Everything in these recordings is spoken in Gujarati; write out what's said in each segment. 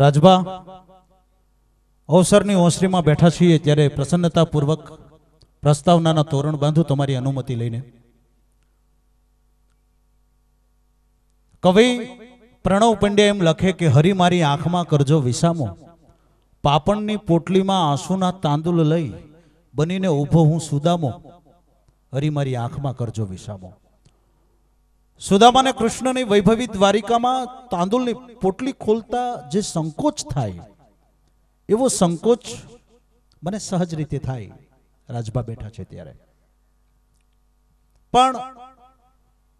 રાજભા, અવસરની ઓસરીમાં બેઠા છીએ ત્યારે પ્રસન્નતાપૂર્વક પ્રસ્તાવનાના તોરણ બાંધું તમારી અનુમતિ લઈને. કવિ પ્રણવ પંડ્યા એમ લખે કે, હરી મારી આંખમાં કરજો વિસામો. પાપણની પોટલીમાં આંસુના તાંદુલ લઈ બનીને ઊભો હું સુદામો. હરી મારી આંખમાં કરજો વિસામો. સુદામાને કૃષ્ણની વૈભવી દ્વારિકામાં તાંદુલની પોટલી ખોલતા જે સંકોચ થાય, એવો સંકોચ મને સહજ રીતે થાય. રાજભા બેઠા છે ત્યારે. પણ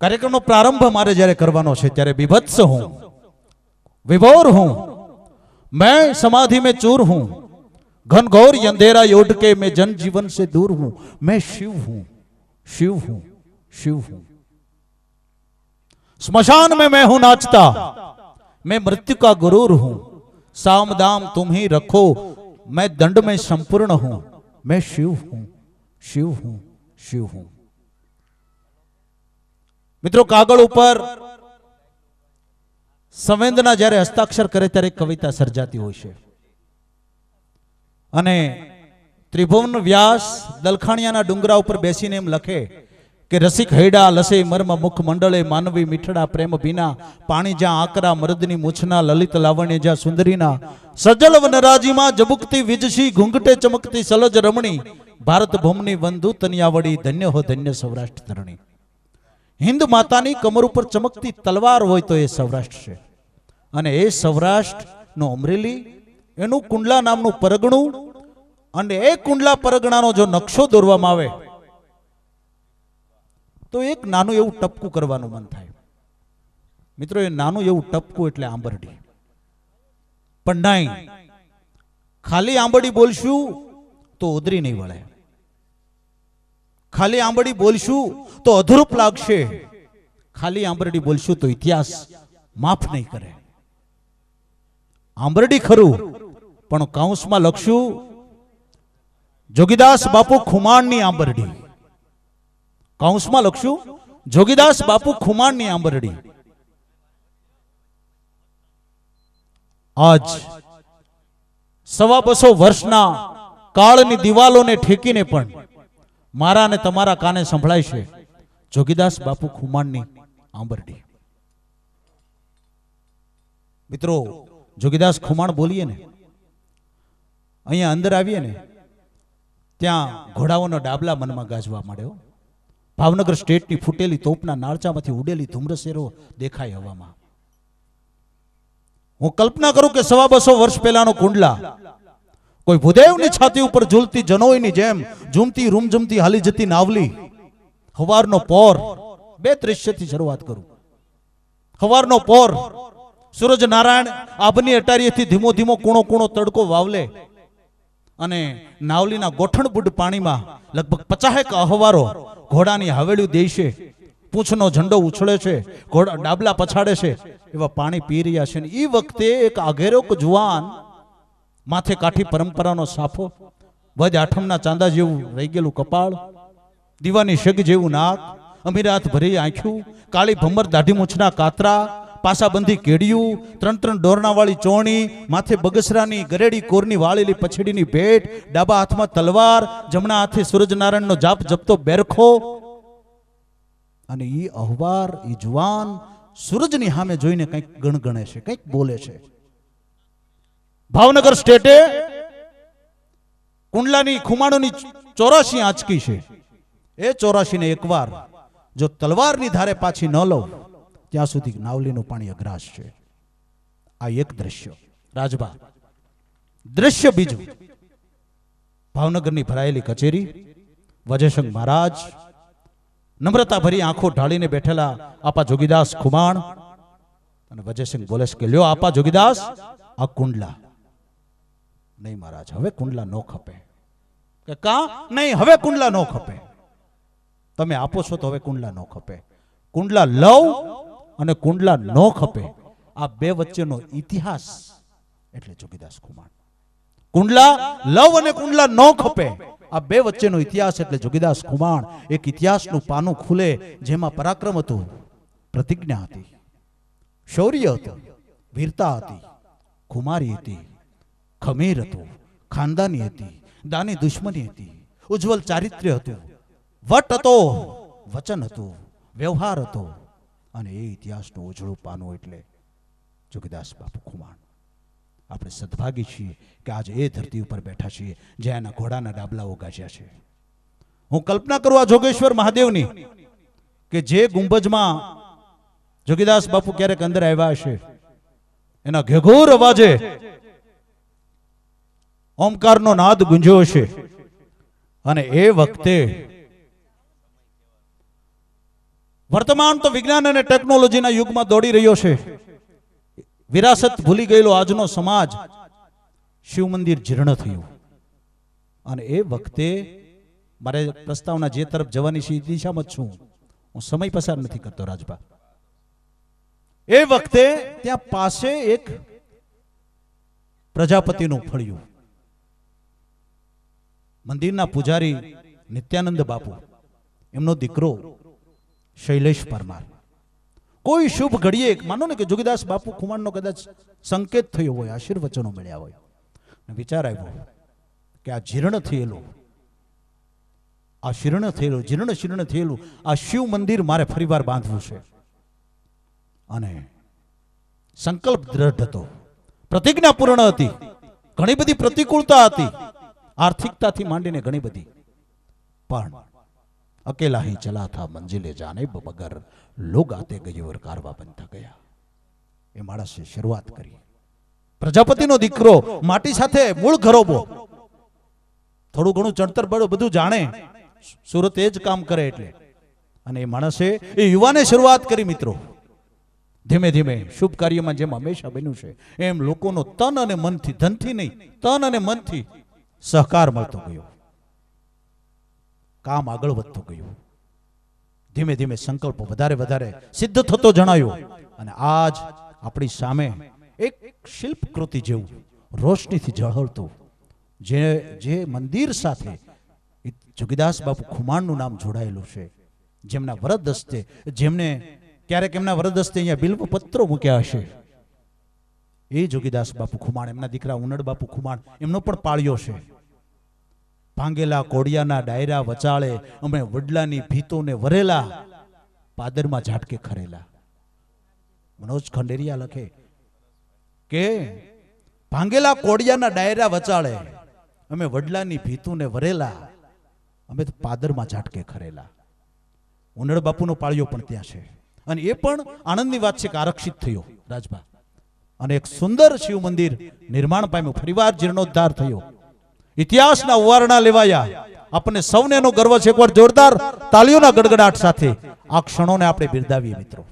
કાર્યક્રમનો પ્રારંભ મારે જ્યારે કરવાનો છે ત્યારે બીભત્સ હું, વિભોર હું. મેં સમાધિ મેં ચૂર હું. ઘનઘોર અંધેરા યોઢ કે મેં જનજીવન સે દૂર હું. મેં શિવ હું શિવ હું શિવ હું. स्मशान में मैं हूं नाचता मैं मृत्यु का गुरूर हूं साम दाम तुम ही रखो मैं दंड में संपूर्ण हूं मैं शिव हूं शिव हूं शिव हूं મિત્રો કાગળ ઉપર સંવેદના જ્યારે હસ્તાક્ષર કરે ત્યારે એક કવિતા સર્જાતી હોય છે અને ત્રિભુવન વ્યાસ દલખાણિયાના ડુંગરા ઉપર બેસીને એમ લખે કે રસિક હૈડા લસે મર્મ મુખ મંડળે માનવી મીઠડા પ્રેમ ભીના, પાણી જ્યાં આકરા મરદની મૂછના, લલિત લાવણ્ય જ્યાં સુંદરીના. સજલ વનરાજીમાં જબુકતી વિજશી, ઘૂંઘટે ચમકતી સલજ રમણી. ભારત ભૂમની વંધુ તનિયાવડી ધન્ય હો ધન્ય સૌરાષ્ટ્ર ધરણી. હિન્દ માતાની કમર ઉપર ચમકતી તલવાર હોય તો એ સૌરાષ્ટ્ર છે. અને એ સૌરાષ્ટ્રનું અમરેલી, એનું કુંડલા નામનું પરગણું, અને એ કુંડલા પરગણાનો જો નકશો દોરવામાં આવે તો એક નાનું એવું ટપકું કરવાનું મન થાય. મિત્રો, એ નાનું એવું ટપકું એટલે આંબરડી. પણ નહીં ખાલી આંબરડી બોલશું તો ઉધરી નહીં વળે. ખાલી આંબરડી બોલશું તો અધરૂપ લાગશે. ખાલી આંબરડી બોલશું તો ઇતિહાસ માફ નહીં કરે. આંબરડી ખરું, પણ કૌંસમાં લખશું, જોગીદાસ બાપુ ખુમાણની આંબરડી. કૌંસમાં લખશું, જોગીદાસ બાપુ ખુમાણની આંબરડી. આજ સવા બસો વર્ષના કાળની દિવાલોને ઠેકીને પણ મારા અને તમારા કાને સંભળાય છે, જોગીદાસ બાપુ ખુમાણની આંબરડી. મિત્રો, જોગીદાસ ખુમાણ બોલીએ ને, અહીંયા અંદર આવીએ ને, ત્યાં ઘોડાઓનો ડાબલા મનમાં ગાજવા માંડ્યો. ભાવનગર સ્ટેટની ફૂટેલી તોપના નાળચામાંથી ઉડેલી ધુમ્રસેરો દેખાય હવામાં. હું કલ્પના કરું કે સવા બસો વર્ષ પહેલાનો કુંડલા. કોઈ ભૂદેવની છાતી ઉપર ઝૂલતી જનોઈની જેમ ઝૂમતી, રૂમઝૂમતી, હાલી જતી નાવલી. હવારનો પોર બે દ્રશ્યથી શરૂઆત કરું. હવારનો પોર સૂરજ નારાયણ આભની અટારીએથી ધીમો ધીમો કૂણો કૂણો તડકો વાવલે. અને નાવલીના ગોઠણબુડ પાણીમાં લગભગ પચાસેક અહવારો ઘોડાની હવેળ્યું દેશે. પૂંછનો ઝંડો ઉછળે છે. ઘોડા ડાબલા પછાડે છે. એવા પાણી પી રહ્યા છે. ને એ વખતે એક આઘેરોક જુવાન માથે કાઠી પરંપરાનો સાફો વજ આઠમના ચાંદા જેવું રહી ગયેલું કપાળ, દીવાની શગ જેવું નાક અમીરાત ભરી આંખ્યું, કાળી ભમર દાઢી મૂછના કાતરા પાસાબંધી કેડિયું ત્રણ ત્રણ ડોરણાવાળી ચોણી, માથે બગસરાની ગરેડી કોરની વાળેલી પછેડીની ભેટ, ડાબા હાથમાં તલવાર, જમણા હાથે સૂરજનારાયણનો જાપ જપતો બેરખો. અને એ અહવાર એ જુવાન સૂરજની સામે જોઈને કંઈક ગણગણે છે, કંઈક બોલે છે. ભાવનગર સ્ટેટે કુંડલાની ખુમાણોની ચોરાશી આંચકી છે. એ ચોરાશીને એકવાર જો તલવારની ધારે પાછી ન લઉં ત્યાં સુધી નાવલીનું પાણી અગ્રાસ છે. આ એક દ્રશ્ય. રાજભા. દ્રશ્ય બીજું. ભાવનગરની ભરાયેલી કચેરી વજયશંક મહારાજ નમ્રતા ભરી આંખો ઢાળીને બેઠેલા આપા જોગીદાસ ખુમાણ અને વજયસિંહ બોલે છે કે, લ્યો આપા જોગીદાસ, આ કુંડલા. નહીં મહારાજ, હવે કુંડલા નો ખપે. કે કા? નહીં, હવે કુંડલા નો ખપે. તમે આપો છો તો હવે કુંડલા નો ખપે. કુંડલા લવ અને કુંડલા ન ખપે. આ બે વચ્ચેનો ઇતિહાસ એટલે જોગીદાસ ખુમાણ. કુંડલા લવ અને કુંડલા ન ખપે. આ બે વચ્ચેનો ઇતિહાસ એટલે જોગીદાસ ખુમાણ. એક ઇતિહાસનું પાનું ખુલે જેમાં પરાક્રમ હતું, પ્રતિજ્ઞા હતી, શૌર્ય હતું, વીરતા હતી, ખુમારી હતી, ખમીર હતું, ખાનદાની હતી, દાની દુશ્મની હતી, ઉજ્જવલ ચારિત્ર્ય હતું, વટ હતો, વચન હતું, વ્યવહાર હતો અને એ ઇતિહાસનું ઉજળું પાનું એટલે જોગીદાસ બાપુ ખુમાણ. આપણે સદભાગી છીએ કે આજે એ ધરતી ઉપર બેઠા છીએ જ્યાં એના ઘોડાના ડાબલાઓ ગાજ્યા છે. હું કલ્પના કરું આ જોગેશ્વર મહાદેવની કે જે ગુંબજમાં જોગીદાસ બાપુ ક્યારેક અંદર આવ્યા હશે, એના ઘેઘોર અવાજે ઓમકારનો નાદ ગુંજ્યો હશે અને એ વખતે વર્તમાન તો વિજ્ઞાન અને ટેકનોલોજીના યુગમાં દોડી રહ્યો છે. વિરાસત ભૂલી ગયેલો આજનો સમાજ શિવ મંદિર જીર્ણ થયું. અને એ વખતે મારે પ્રસ્તાવના જે તરફ જવાની છે દિશામાં જ છું. હું સમય પસાર નથી કરતો, રાજભા. એ વખતે ત્યાં પાસે એક પ્રજાપતિનું ફળિયું. મંદિરના પૂજારી નિત્યાનંદ બાપુ, એમનો દીકરો શૈલેષ પરમાર. કોઈ શુભ ઘડીએ, માનો ને કે જોગીદાસ બાપુ ખુમાણનો કદાચ સંકેત થયો હોય, આશીર્વચનો મળ્યા હોય. વિચાર આવ્યો કે આ જીર્ણ થયેલું, આ શીર્ણ થયેલું, જીર્ણ શીર્ણ થયેલું, આ શિવ મંદિર મારે ફરીવાર બાંધવું છે. અને સંકલ્પ દ્રઢ હતો. પ્રતિજ્ઞા પૂર્ણ હતી. ઘણી બધી પ્રતિકૂળતા હતી. આર્થિકતાથી માંડીને ઘણી બધી. પણ અકેલા ही चला था મંજિલે જાને મગર લોગ આતે ગયે ઓર કારવા બનતા ગયા એ માણસે શરૂઆત કરી પ્રજાપતિનો દીકરો માટી સાથે મૂળ ઘરોબો થોડું ઘણું ચણતર બળો બધું જાણે સુરત એ જ કામ કરે એટલે અને એ માણસે એ યુવાને શરૂઆત કરી મિત્રો ધીમે ધીમે શુભ કાર્યમાં જેમ હંમેશા બન્યું છે એમ લોકોનો તન અને મનથી ધનથી નહીં તન અને મનથી સહકાર મળતો ગયો કામ આગળ વધતું ગયું. ધીમે ધીમે સંકલ્પ વધારે વધારે સિદ્ધ થતો જણાયો. અને આજ આપણી સામે એક શિલ્પકૃતિ જેવું રોશનીથી ઝળહળતું, જે જે મંદિર સાથે જોગીદાસ બાપુ ખુમાણનું નામ જોડાયેલું છે. જેમના વરદ હસ્તે, જેમને ક્યારેક એમના વરદ હસ્તે અહીંયા બિલ્પ પત્રો મૂક્યા હશે. એ જોગીદાસ બાપુ ખુમાણ, એમના દીકરા ઉનડ બાપુ ખુમાણ એમનો પણ પાળ્યો છે. ભાંગેલા કોડિયાના ડાયરા વચાળે અમે વડલાની ભીતોને વરેલા, પાદરમાં ઝાટકે ખરેલા. મનોજ ખંડેરિયા લખે, કે ભાંગેલા કોડિયાના ડાયરા વચાળે અમે વડલાની ભીતુને વરેલા, અમે તો પાદરમાં ઝાટકે ખરેલા. ઉનળ બાપુનો પાળ્યો પણ ત્યાં છે. અને એ પણ આનંદની વાત છે કે આરક્ષિત થયો રાજભા. અને એક સુંદર શિવ મંદિર નિર્માણ પામ્યું. ફરીવાર જીર્ણોદ્ધાર થયો. ઇતિહાસના ઉવારણા લેવાયા. આપણને સૌને એનો ગર્વ છે. એકવાર જોરદાર તાલીઓના ગડગડાટ સાથે આ ક્ષણોને આપણે બિરદાવીએ મિત્રો.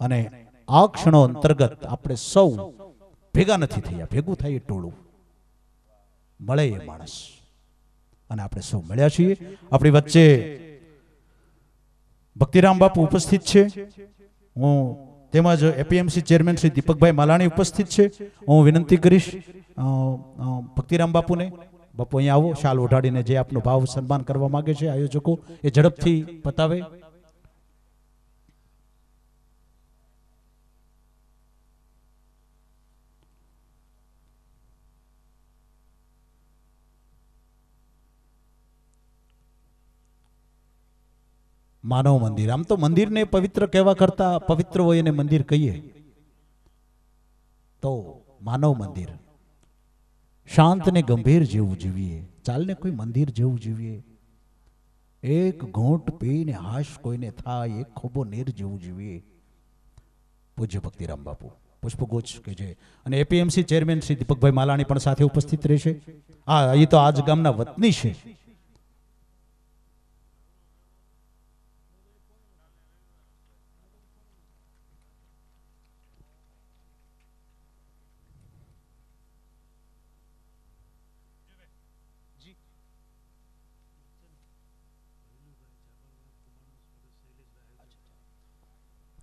અને આ ક્ષણો અંતર્ગત આપણે સૌ ભેગા નથી થયા. ભેગું થાય ટોળું. મળે એ માણસ. અને આપણે સૌ મળ્યા છીએ. આપણી વચ્ચે ભક્તિરામ બાપુ ઉપસ્થિત છે. હું તેમજ એપીએમસી ચેરમેન શ્રી દીપકભાઈ માલાણી ઉપસ્થિત છે. હું વિનંતી કરીશ ભક્તિરામ બાપુને, બાપુ અહીંયા આવો, શાલ ઓઢાડીને જે આપનો ભાવ સન્માન કરવા માંગે છે આયોજકો, એ ઝડપથી પતાવે. માનવ મંદિર. આમ તો મંદિરને પવિત્ર કહેવા કરતા પવિત્ર હોય એને મંદિર કહીએ. તો માનવ મંદિર. શાંત ને ગંભીર જેવું જીવીએ. ચાલને કોઈ મંદિર જેવું જીવીએ. એક ઘૂંટ પીને હાશ કોઈને થાય, એક ખોબો નીર જેવું જીવીએ. પૂજ્ય ભક્તિરામ બાપુ પુષ્પગુચ્છ કે જે અને એપીએમસી ચેરમેન શ્રી દીપકભાઈ માલાણી પણ સાથે ઉપસ્થિત રહેશે. હા એ તો આજ ગામના વતની છે.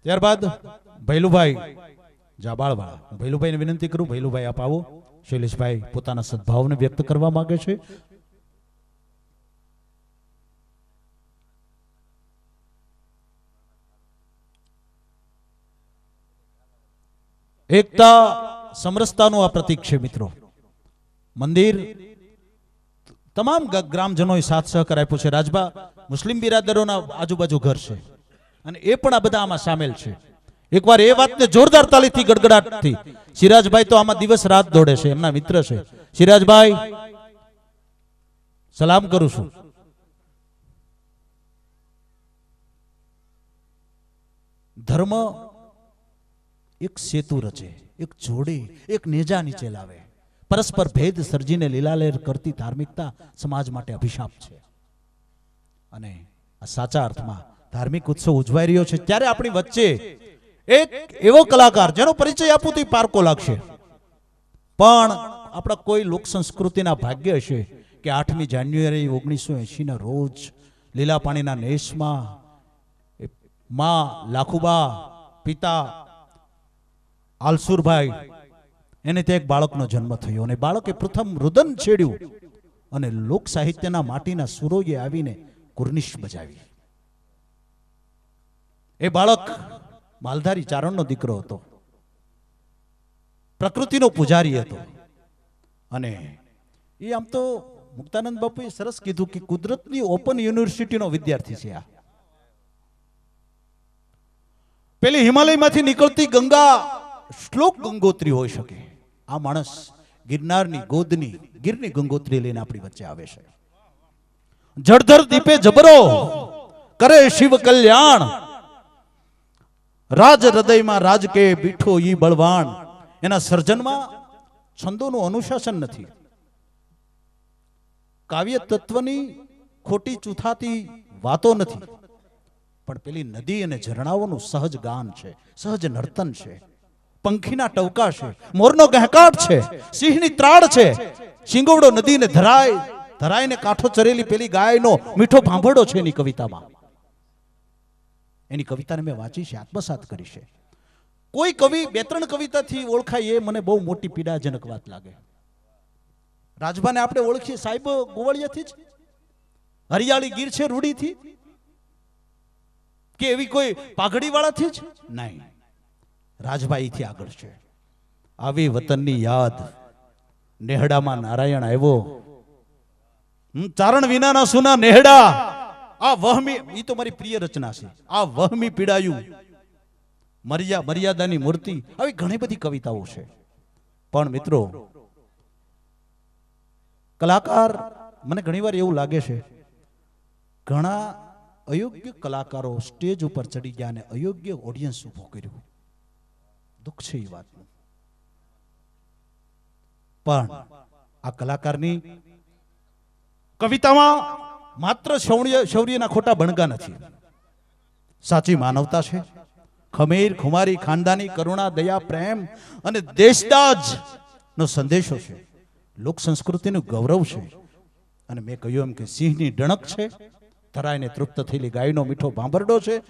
ત્યારબાદ ભૈલુભાઈ જાબાળવાળા ભૈલુભાઈને વિનંતી કરું, ભૈલુભાઈ આપ આવો. શૈલેષભાઈ પોતાના સદભાવને વ્યક્ત કરવા માંગે છે. એકતા સમરસતાનું આ પ્રતીક છે, મિત્રો. મંદિર તમામ ગ્રામજનોએ સાથ સહકાર આપ્યો છે. રાજભા, મુસ્લિમ બિરાદરોના આજુબાજુ ઘર છે. અને એ પણ આ બધા આમાં સામેલ છે. એકવાર એ વાતને જોરદાર તાલીથી ગડગડાટથી. સિરાજભાઈ તો આમાં દિવસ રાત દોડે છે, એમના મિત્ર છે. સિરાજભાઈ, સલામ કરું છું. ધર્મ એક સેતુ રચે, એક જોડે, એક નેજા નીચે લાવે. પરસ્પર ભેદ સર્જીને લીલાલેર કરતી ધાર્મિકતા સમાજ માટે અભિશાપ છે. અને આ સાચા અર્થમાં ધાર્મિક ઉત્સવ ઉજવાઈ રહ્યો છે. ત્યારે આપણી વચ્ચે એક એવો કલાકાર જેનો પરિચય આપું તો પારકો લાગશે. પણ આપણા કોઈ લોક સંસ્કૃતિના ભાગ્ય હશે કે આઠમી જાન્યુઆરી ઓગણીસો એંશીના રોજ લીલા પાણીના નેશમાં મા લાખુબા પિતા આલસુરભાઈ, એને ત્યાં એક બાળકનો જન્મ થયો અને બાળકે પ્રથમ રુદન છેડ્યું અને લોક સાહિત્યના માટીના સુરોએ આવીને કુર્નિશ બજાવી. એ બાળક માલધારી ચારણનો દીકરો હતો. પ્રકૃતિનો પૂજારી હતો. અને એ આમ તો મુક્તાનંદ બાપુએ સરસ કીધું કે કુદરતની ઓપન યુનિવર્સિટીનો વિદ્યાર્થી છે આ. પેલી હિમાલયમાંથી નીકળતી ગંગા શ્લોક ગંગોત્રી હોઈ શકે. આ માણસ ગિરનારની ગોદની, ગીરની ગંગોત્રી લઈને આપણી વચ્ચે આવે છે. જળધર દીપે જબરો, કરે શિવ કલ્યાણ રાજ હૃદયમાં રાજ કે બીઠો ઈ બળવાન. એના સર્જનમાં છંદોનું અનુશાસન નથી. કાવ્ય તત્વની ખોટી ચૂથાતી વાતો નથી. પણ પેલી નદી અને ઝરણાઓનું સહજ ગાન છે, સહજ નર્તન છે. પંખીના ટવકા છે, મોરનો ગહેકાટ છે, સિંહની ત્રાડ છે. શિંગોડો નદીને ધરાય ધરાઈને કાંઠો ચરેલી પેલી ગાયનો મીઠો ભાંભડો છે એની કવિતામાં. એની કવિતાને મેં વાંચી છે, આત્મસાત કરી છે. કોઈ કવિ, બે ત્રણ કવિતાથી ઓળખાય એ મને બહુ મોટી પીડાજનક વાત લાગે. રાજભાને આપણે ઓળખીએ સાહેબ ગોવાળિયાથી જ? હરિયાળી ગીર છે રૂડીથી? કે એવી કોઈ પાઘડી વાળાથી જ? નહીં. રાજભાઈથી આગળ છે. આવી વતનની યાદ નેહડામાં નારાયણ આવ્યો. ચારણ વિનાના સુના નેહડા. આ વહમી એ તો મારી પ્રિય રચના છે. આ વહમી પીડાયું, મર્યા, મર્યાદાની મૂર્તિ, આવી ઘણી બધી કવિતાઓ છે. પણ મિત્રો, કલાકાર, મને ઘણીવાર એવું લાગે છે, ઘણા અયોગ્ય કલાકારો સ્ટેજ ઉપર ચડી ગયા અને અયોગ્ય ઓડિયન્સ ઊભો કર્યું. દુઃખ છે એ વાતનું. પણ આ કલાકારની કવિતામાં માત્ર શૌર્ય શૌર્યના ખોટા ભણગા નથી. સાચી માનવતા છે. ખમીર, ખુમારી, ખાનદાની કરુણા, દયા, પ્રેમ અને દેશદાજ નો સંદેશો છે. લોક સંસ્કૃતિનું ગૌરવ છે. અને મેં કહ્યું એમ કે સિંહની ડણક છે. ધરાઈને તૃપ્ત થયેલી ગાયનો મીઠો ભાંભરડો છે.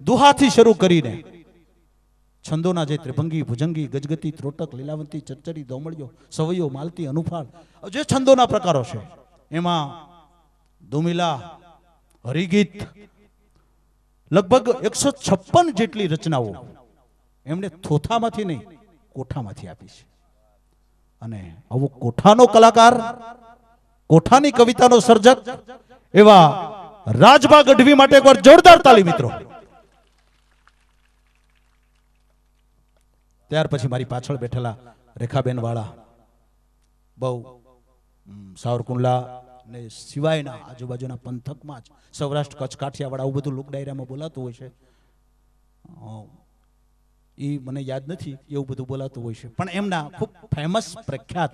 દુહાથી શરૂ કરીને છંદોના જે ત્રિભંગી, ભુજંગી, ગજગતી, ત્રોટક, લીલાવંતી ચરચરી દોમળીઓ સવૈયો, માલતી, અનુફાળ, જે છંદોના પ્રકારો છે. એમાં દુમિલા હરિગીત. લગભગ એકસો છપ્પન જેટલી રચનાઓ એમણે થોથામાંથી નહીં, કોઠામાંથી આપી છે. અને આવો કોઠાનો કલાકાર, કોઠાની કવિતાનો સર્જક, એવા રાજભા ગઢવી માટે એકવાર જોરદાર તાલી મિત્રો. ત્યાર પછી મારી પાછળ બેઠેલા રેખાબેન વાળા બહુ સાવરકુંડલા ને સિવાયના આજુબાજુના પંથકમાં જ સૌરાષ્ટ્ર કચ્છ કાઠિયાવાડ આવું બધું લોક ડાયરામાં બોલાતું હોય છે. એ મને યાદ નથી એવું બધું બોલાતું હોય છે. પણ એમના ખૂબ ફેમસ પ્રખ્યાત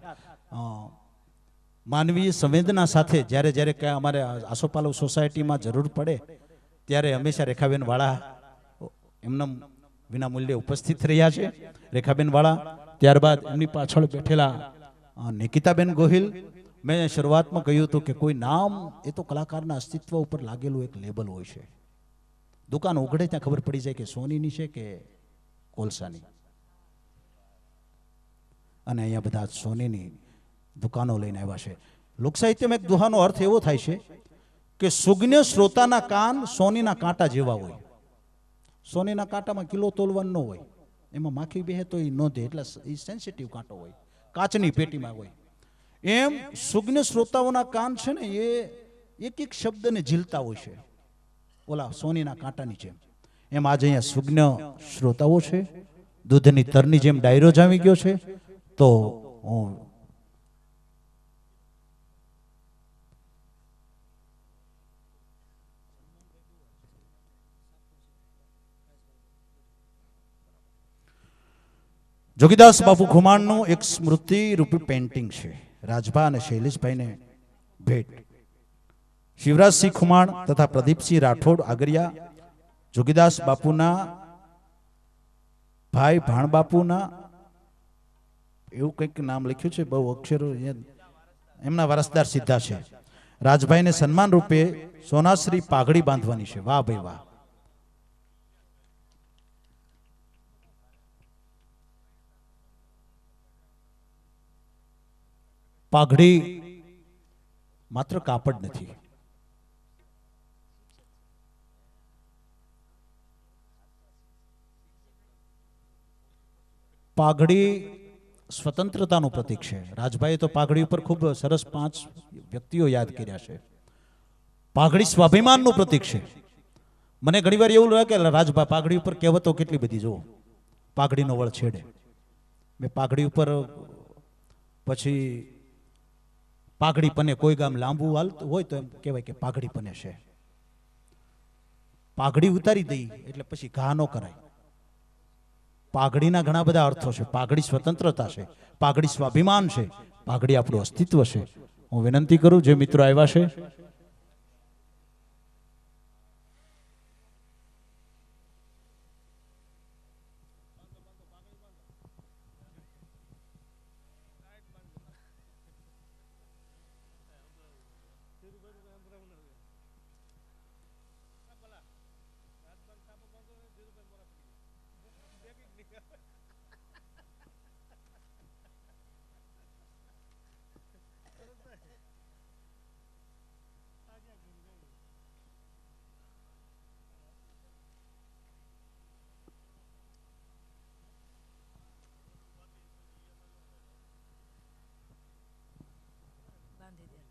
માનવીય સંવેદના સાથે જ્યારે જ્યારે ક્યાં અમારે આસોપાલવ સોસાયટીમાં જરૂર પડે, ત્યારે હંમેશા રેખાબેન વાળા એમના વિના મૂલ્યે ઉપસ્થિત રહ્યા છે. રેખાબેન વાળા ત્યારબાદ એમની પાછળ બેઠેલા નિકિતાબેન ગોહિલ મેં શરૂઆતમાં કહ્યું હતું કે કોઈ નામ, એ તો કલાકારના અસ્તિત્વ ઉપર લાગેલું એક લેબલ હોય છે. દુકાન ઉઘડે ત્યાં ખબર પડી જાય કે સોનીની છે કે કોલસાની. અને અહીંયા બધા સોનીની દુકાનો લઈને આવ્યા છે. લોકસાહિત્યમાં એક દુહાનો અર્થ એવો થાય છે કે સુજ્ઞ શ્રોતાના કાન સોનીના કાંટા જેવા હોય. સોનીના કાંટામાં કિલો તોલવાનું ન હોય. એમાં માખી બેહે તો એ નોંધે, એટલે એ સેન્સિટિવ કાંટો હોય. કાચની પેટીમાં હોય. એમ સુગ્ન શ્રોતાઓના કાન છે ને એ એક એક શબ્દને ઝીલતા હોય છે. ઓલા સોનીના કાંટાની જેમ. એમ આજે અહીંયા સુગ્ન શ્રોતાઓ છે. દૂધની તરની જેમ ડાયરો જામી ગયો છે. તો હું જોગીદાસ બાપુ ખુમાણનું એક સ્મૃતિ રૂપી પેન્ટિંગ છે. રાજભા અને શૈલેષભાઈને ભેટ. શિવરાજસિંહ ખુમાણ તથા પ્રદીપસિંહ રાઠોડ આગરિયા, જોગીદાસ બાપુના, ભાઈ ભાણબાપુના, એવું કંઈક નામ લખ્યું છે, બહુ અક્ષરો એમના વારસદાર સીધા છે. રાજભાઈને સન્માન રૂપે સોનાશ્રી પાઘડી બાંધવાની છે. વાહ ભાઈ વાહ. પાઘડી માત્ર કાપડ નથી. પાઘડી સ્વતંત્રતાનું પ્રતીક છે. રાજભાઈએ તો પાઘડી ઉપર ખૂબ સરસ પાંચ વ્યક્તિઓ યાદ કર્યા છે. પાઘડી સ્વાભિમાનનું પ્રતીક છે. મને ઘણીવાર એવું લાગે કે રાજભા પાઘડી ઉપર કહેવતો કેટલી બધી, જુઓ. પાઘડીનો વળ છેડે. મેં પાઘડી ઉપર પછી પાઘડી પને કોઈ ગામ લાંબુ હાલતું હોય તો એમ કહેવાય કે પાઘડી પને છે. પાઘડી ઉતારી દઈ એટલે પછી ઘા ન કરાય. પાઘડીના ઘણા બધા અર્થો છે. પાઘડી સ્વતંત્રતા છે. પાઘડી સ્વાભિમાન છે. પાઘડી આપણું અસ્તિત્વ છે. હું વિનંતી કરું, જે મિત્રો આવ્યા છે બાંધી દે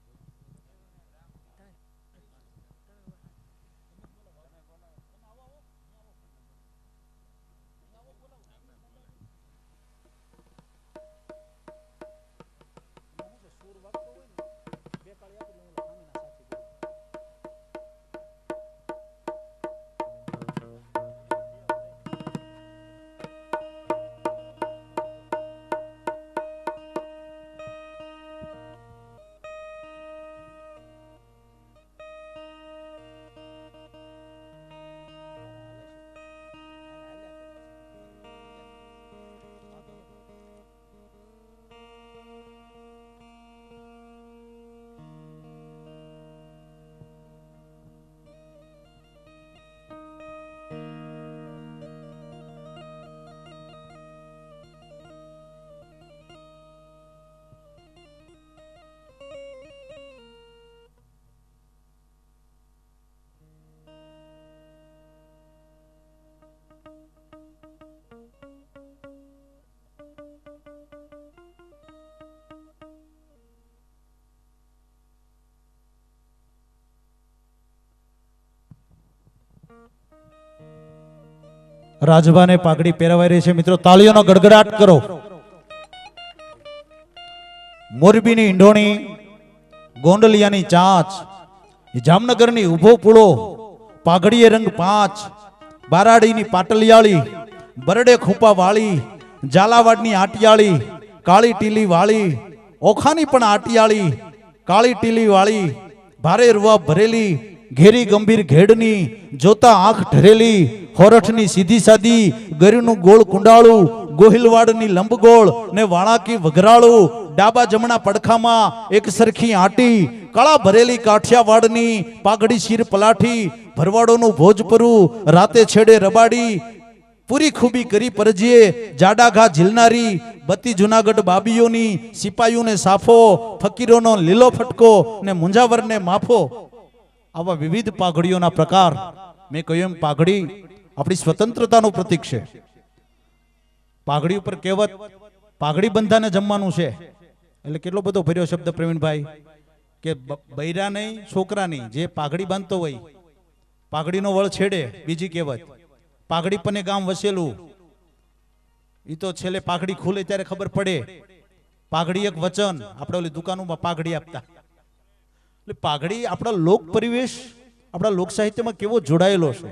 રાજભાને પાઘડી પહેરાવાઈ રહી છે. મિત્રો, તાળીઓનો ગડગડાટ કરો. મોરબીની ઈંડોણી, ગોંડલિયાની ચાંચ, જામનગરની ઊભો પૂળો, પાઘડીએ રંગ પાંચ, બારાડીની પાટલિયાળી, બરડે ખૂંપા વાળી, ઝાલાવાડની આટિયાળી, કાળી ટીલી વાળી, ઓખાની પણ આટિયાળી, કાળી ટીલી વાળી, ભારે રૂવા ભરેલી ઘેરી ગંભીર ઘેડની જોતા આંખ ઢરેલી, હોરઠની સીધી સાદી, ગરીનું ગોળ કુંડાળું, ગોહિલવાડની લંબગોળ ને વાળાકી વઘરાળું, ડાબા જમણા પડખામાં એક સરખી આંટી, કળા ભરેલી કાઠિયાવાડની પાઘડી શીર પલાઠી, ભરવાડોનું ભોજપરું રાતે છેડે રબાડી, પૂરી ખૂબી કરી પરજીએ, જાડા ઘા ઝીલનારી, બત્તી જુનાગઢ બાબીઓની સિપાઈઓને સાફો, ફકીરોનો લીલો ફટકો ને મુંજાવરને માફો. આવા વિવિધ પાઘડીઓના પ્રકાર. મેં કહ્યું એમ, પાઘડી આપણી સ્વતંત્રતાનું પ્રતીક છે. પાઘડી ઉપર કહેવત, પાઘડી બંધાને જમવાનું છે. એટલે કેટલો બધો ભર્યો શબ્દ પ્રવીણભાઈ, કે બૈરા નહીં, છોકરા નહીં, જે પાઘડી બાંધતો હોય, પાઘડીનો વળ છેડે, બીજી કહેવત, પાઘડી પને ગામ વસેલું. એ તો છેલ્લે પાઘડી ખુલે ત્યારે ખબર પડે. પાઘડી એક વચન, આપણે ઓલી દુકાનોમાં પાઘડી આપતા. એટલે પાઘડી આપણા લોક પરિવેશ, આપણા લોક સાહિત્યમાં કેવો જોડાયેલો છે.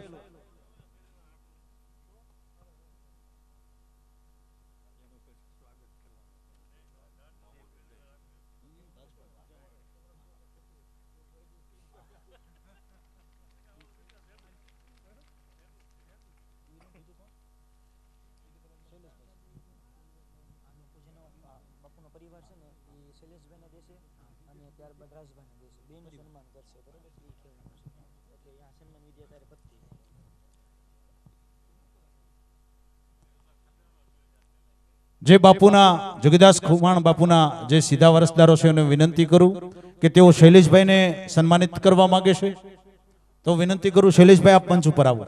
પરિવાર છે ને એ શૈલેષભાઈના દેશે અને ત્યારબાદ રાજભાઈને દેશે બેનું સન્માન કરશે બરોબર? એ કહેવાનું છે. એટલે અહીંયા સન્માન વિદ્યા ત્યારે પતતી જાય. જે બાપુના જગદાસ ખુમાણ બાપુના જે સીધા વરસદારો છે એને વિનંતી કરું કે તેઓ શૈલેષભાઈને સન્માનિત કરવા માગે છે. તો વિનંતી કરું શૈલેષભાઈ આપ મંચ ઉપર આવો.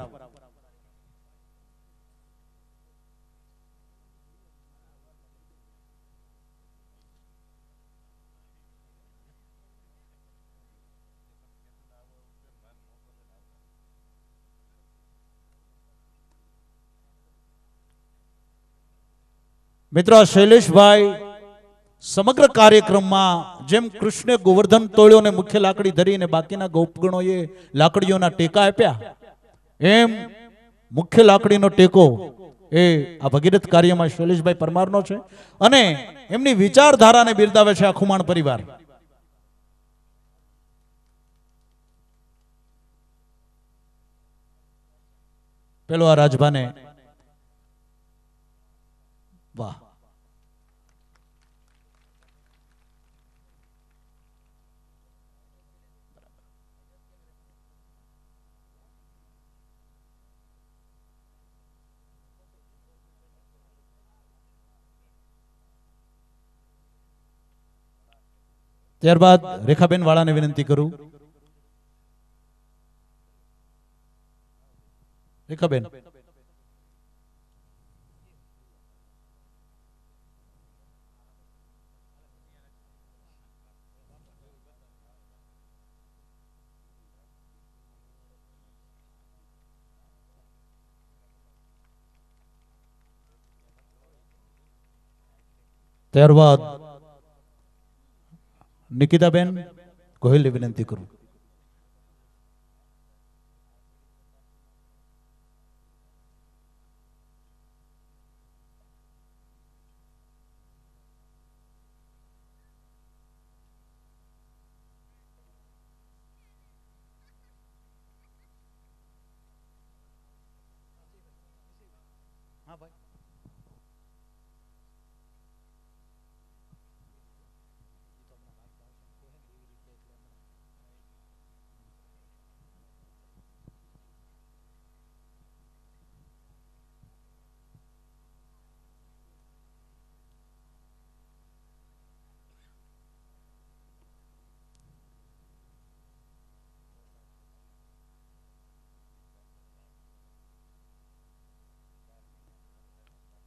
મિત્રો, શૈલેષભાઈ, સમગ્ર કાર્યક્રમમાં જેમ કૃષ્ણે ગોવર્ધન તોળ્યો ને મુખ્ય લાકડી ધરીને બાકીના ગોપગણોએ લાકડીઓના ટેકા આપ્યા, એમ મુખ્ય લાકડીનો ટેકો એ આ ભગીરથ કાર્યમાં શૈલેષભાઈ પરમારનો છે અને એમની વિચારધારાને બિરદાવે છે આ ખુમાણ પરિવાર. પેલો આ રાજભાને, વાહ ત્યારબાદ રેખાબેન વાળાને વિનંતી કરું. રેખાબેન. ત્યારબાદ નિકિતાબેન ગોહિલને વિનંતી કરું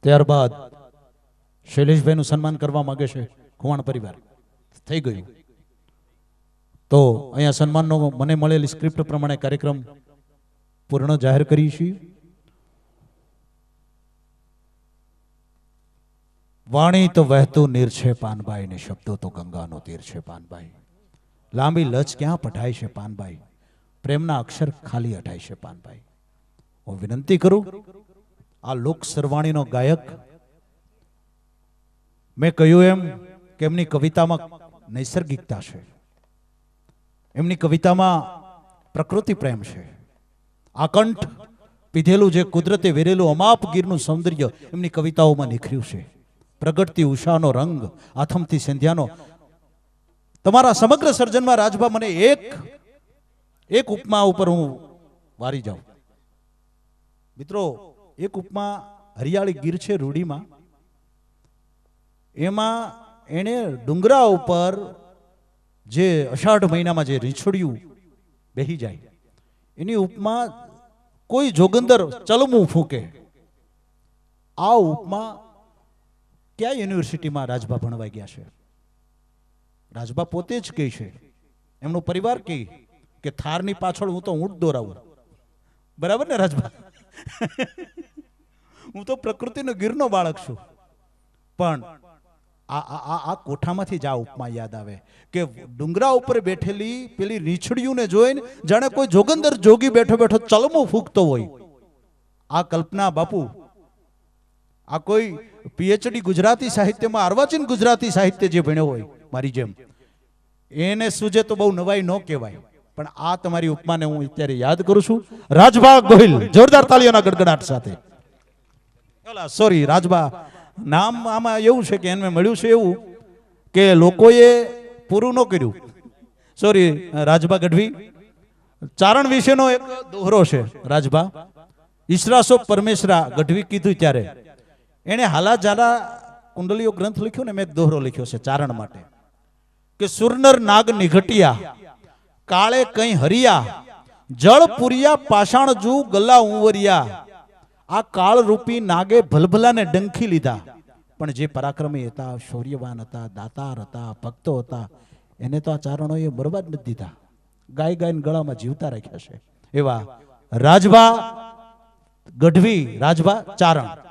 ત્યારબાદ શૈલેષભાઈનું સન્માન કરવા માંગે છે ખુવાણ પરિવાર. થઈ ગયું. તો અહીંયા સન્માનનો મને મળેલી સ્ક્રિપ્ટ પ્રમાણે કાર્યક્રમ પૂર્ણ જાહેર કરીએ છીએ વાણી તો વહેતું નીર છે પાનભાઈ ને શબ્દો તો ગંગાનો તીર છે પાનભાઈ. લાંબી લચ ક્યાં પઢાય છે પાનભાઈ? પ્રેમના અક્ષર ખાલી અઢાય છે પાનભાઈ. હું વિનંતી કરું આ લોક સરવાણીનો ગાયક. મેં કહ્યું એમ કે એમની કવિતામાં નૈસર્ગિકતા છે. એમની કવિતામાં પ્રકૃતિ પ્રેમ છે. આકંઠ પીધેલું જે કુદરતે વેરેલું અમાપ ગીરનું સૌંદર્ય એમની કવિતાઓમાં નીખર્યું છે. પ્રગટતી ઉષાનો રંગ, આથમતી સંધ્યાનો. તમારા સમગ્ર સર્જનમાં રાજભા મને એક એક ઉપમા ઉપર હું વારી જાઉં. મિત્રો એક ઉપમા હરિયાળી ગીર છે રૂડીમાં. એમાં એણે ડુંગરા ઉપર જે અષાઢ મહિનામાં જે રીછડિયું બેહી જાય, એની ઉપમા કોઈ જોગંદર ચલમું ફૂંકે. આ ઉપમા ક્યાં યુનિવર્સિટીમાં રાજભા ભણવા ગયા છે? રાજભા પોતે જ કહે છે, એમનો પરિવાર કહે કે થારની પાછળ હું તો ઊંટ દોરાવું. બરાબર ને રાજભા? હું તો પ્રકૃતિનો ગીરનો બાળક છું. પણ આ આ આ કોઠામાંથી જ આ ઉપમા યાદ આવે કે ડુંગરા ઉપર બેઠેલી પેલી રીછડીઓને જોઈને જાણે કોઈ જોગંદર જોગી બેઠો બેઠો ચલમો ફૂંકતો હોય. આ કલ્પના બાપુ, આ કોઈ પીએચડી ગુજરાતી સાહિત્યમાં અર્વાચીન ગુજરાતી સાહિત્ય જે ભણ્યો હોય, મારી જેમ. એને સૂજે તો બહુ નવાઈ ન કહેવાય, પણ આ તમારી ઉપમાને હું અત્યારે યાદ કરું છું. રાજભાગ ગોહિલ, જોરદાર તાળીઓના ગડગડાટ સાથે. સોરી રાજબા. નામ આમાં એવું છે કે એને મળ્યું છે એવું કે લોકોએ પૂરું ન કર્યું. સોરી રાજભા ગઢવી. ચારણ વિશેનો એક દોહરો છે રાજભા ઈશરાસો પરમેશરા ગઢવી કીધું ત્યારે. એણે હાલા જાલા કુંડલીઓ ગ્રંથ લખ્યો ને મેં એક દોહરો લખ્યો છે, ચારણ માટે. કે સુરનર નાગ નિઘટિયા, કાળે કઈ હરિયા, જળ પુરિયા પાષાણ જુ ગલા ઉંવરિયા આ કાળરૂપી નાગે ભલભલાને ડંખી લીધા. પણ જે પરાક્રમી હતા, શૌર્યવાન હતા, દાતાર હતા, ભક્તો હતા, એને તો આ ચારણોએ બરબાદ નથી દીધા. ગાય ગાયને ગળામાં જીવતા રાખ્યા છે. એવા રાજભા ગઢવી રાજભા ચારણ.